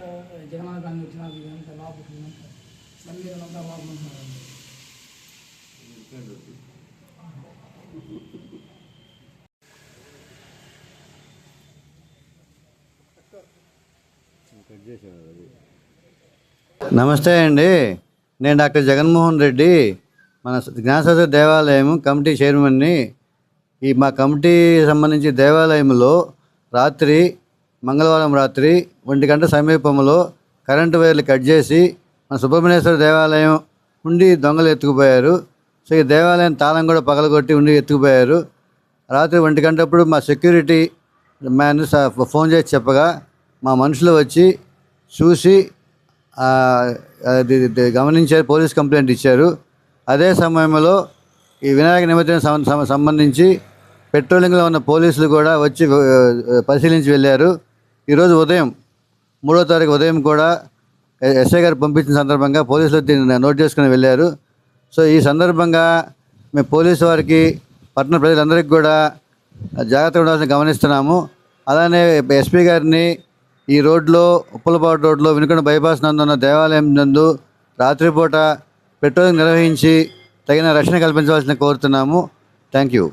ఎంత జగనన్న కానీ వచ్చినా ఎంత లాభం మళ్ళీ అంతా. లాభం నమస్తే అండి. నేను డాక్టర్ జగన్మోహన్ రెడ్డి. మన జ్ఞానశాస్త్ర దేవాలయం కమిటీ చైర్మన్ని. ఈ మా కమిటీ సంబంధించి దేవాలయంలో రాత్రి మంగళవారం రాత్రి ఒంటి గంట సమీపంలో కరెంటు వైర్లు కట్ చేసి మన సుబ్రహ్మణ్యేశ్వర దేవాలయం ఉండి దొంగలు ఎత్తుకుపోయారు. సో ఈ దేవాలయం తాళం కూడా పగలగొట్టి ఉండి ఎత్తుకుపోయారు. రాత్రి ఒంటి గంటప్పుడు మా సెక్యూరిటీ మ్యాన్ స- ఫోన్ చేసి చెప్పగా మా మనుషులు వచ్చి చూసి అది గమనించారు పోలీస్ కంప్లైంట్ ఇచ్చారు. అదే సమయంలో ఈ వినాయక నిమజ్జనం సంబంధించి పెట్రోలింగ్లో ఉన్న పోలీసులు కూడా వచ్చి పరిశీలించి వెళ్ళారు. ఈరోజు ఉదయం మూడో తారీఖు ఉదయం కూడా ఎస్ఐ గారు పంపించిన సందర్భంగా పోలీసులు దీన్ని నోట్ చేసుకుని వెళ్ళారు. సో ఈ సందర్భంగా మేము పోలీసు వారికి పట్టణ ప్రజలందరికీ కూడా జాగ్రత్తగా ఉండాల్సిన గమనిస్తున్నాము. అలానే ఎస్పీ గారిని ఈ రోడ్లో ఉప్పలపాటు రోడ్లో వెనుకొండ బైపాస్ నందు ఉన్న దేవాలయం నందు రాత్రిపూట పెట్రోలింగ్ నిర్వహించి తగిన రక్షణ కల్పించవలసిన కోరుతున్నాము. Thank you.